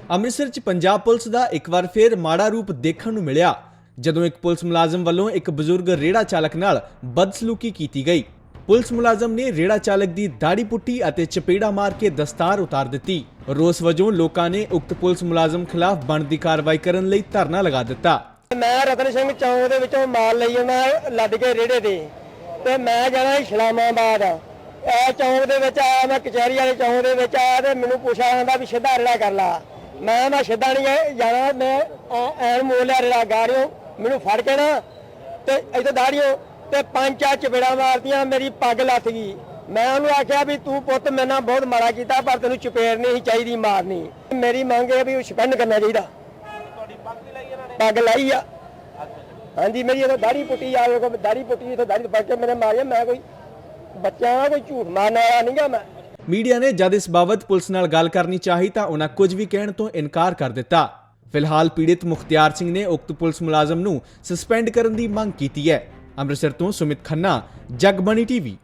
ਅੰਮ੍ਰਿਤਸਰ 'ਚ ਪੰਜਾਬ ਪੁਲਿਸ ਦਾ ਇੱਕ ਵਾਰ ਫੇਰ ਮਾੜਾ ਰੂਪ ਦੇਖਣ ਨੂੰ ਮਿਲਿਆ, ਜਦੋਂ ਇੱਕ ਪੁਲਿਸ ਮੁਲਾਜ਼ਮ ਵੱਲੋਂ ਇੱਕ ਬਜ਼ੁਰਗ ਰੇੜਾ ਚਾਲਕ ਨਾਲ ਬਦਸਲੂਕੀ ਕੀਤੀ ਗਈ। ਪੁਲਿਸ ਮੁਲਾਜ਼ਮ ਨੇ ਰੇੜਾ ਚਾਲਕ ਦੀ ਦਾੜੀ ਪੁੱਟੀ ਅਤੇ ਚਪੇੜਾ ਮਾਰ ਕੇ ਦਸਤਾਰ ਉਤਾਰ ਦਿੱਤੀ। ਰੋਸ ਵਜੋਂ ਲੋਕਾਂ ਨੇ ਉਕਤ ਪੁਲਿਸ ਮੁਲਾਜ਼ਮ ਖਿਲਾਫ ਬਣਦੀ ਕਾਰਵਾਈ ਕਰਨ ਲਈ ਧਰਨਾ ਲਗਾ ਦਿੱਤਾ। ਮੈਂ ਰਤਨ ਸਿੰਘ ਚੌਂਕ ਦੇ ਵਿੱਚੋਂ ਮਾਲ ਲਈ ਜਾਂਦਾ, ਲੱਦ ਕੇ ਰੇੜੇ ਤੇ। ਤੇ ਮੈਂ ਜਾਣਾ ਇਸਲਾਮਾਬਾਦ ਇਹ ਚੌਂਕ ਦੇ ਵਿੱਚ ਆਇਆ, ਮੈਂ ਕਚਹਿਰੀ ਵਾਲੇ ਚੌਂਕ ਦੇ ਵਿੱਚ ਆਇਆ ਤੇ ਮੈਨੂੰ ਪੁੱਛਿਆ ਜਾਂਦਾ ਵੀ ਸਿੱਧਾ ਰੇੜਾ ਕਰ ਲਾ। ਮੈਂ ਮੈਂ ਸਿੱਧਾ ਨਹੀਂ ਜਾਣਾ ਮੈਂ ਐਨ ਮੋੜ ਲਿਆ ਰੇੜਾ ਗਾੜਿਓ ਮੈਨੂੰ ਫੜ ਕੇ ਨਾ ਤੇ ਇੱਥੇ ਦਾੜੀਓ ਤੇ ਪੰਜ ਚਾਰ ਚਪੇੜਾ ਮਾਰਦੀਆਂ ਮੇਰੀ ਪੱਗ ਲੱਥ ਗਈ। ਮੈਂ ਉਹਨੂੰ ਆਖਿਆ ਵੀ ਤੂੰ ਪੁੱਤ ਮੇਰੇ ਨਾਲ ਬਹੁਤ ਮਾੜਾ ਕੀਤਾ ਪਰ ਤੈਨੂੰ ਚਪੇੜ ਨਹੀਂ ਚਾਹੀਦੀ ਮਾਰਨੀ। ਮੇਰੀ ਮੰਗ ਹੈ ਵੀ ਉਹ ਸਪੈਂਡ ਕਰਨਾ ਚਾਹੀਦਾ। ਪੱਗ ਲਾਈ ਆ। ਹਾਂਜੀ ਮੇਰੀ ਇਹ ਦਾੜੀ ਪੁੱਟੀ ਆ ਵੇਖੋ ਦਾੜੀ ਪੁੱਟੀ ਇਥੋਂ ਦਾੜੀ ਫੜ ਕੇ ਮੇਰੇ ਮਾਰਿਆ ਮੈਂ ਕੋਈ ਬੱਚਾ ਵਾਲਾ ਕੋਈ ਝੂਠ ਮਾਰਨ ਵਾਲਾ ਨਹੀਂਗਾ ਮੈਂ। ਮੀਡੀਆ ਨੇ ਜਦ ਇਸ ਬਾਬਤ ਪੁਲਿਸ ਨਾਲ ਗੱਲ ਕਰਨੀ ਚਾਹੀ ਤਾਂ ਉਹਨਾਂ ਕੁਝ ਵੀ ਕਹਿਣ ਤੋਂ ਇਨਕਾਰ ਕਰ ਦਿੱਤਾ। ਫਿਲਹਾਲ ਪੀੜਿਤ ਮੁਖਤਿਆਰ ਸਿੰਘ ਨੇ ਉਕਤ ਪੁਲਿਸ ਮੁਲਾਜ਼ਮ ਨੂੰ ਸਸਪੈਂਡ ਕਰਨ ਦੀ ਮੰਗ ਕੀਤੀ ਹੈ। ਅੰਮ੍ਰਿਤਸਰ ਤੋਂ ਸੁਮਿਤ ਖੰਨਾ, ਜਗਬਣੀ ਟੀਵੀ।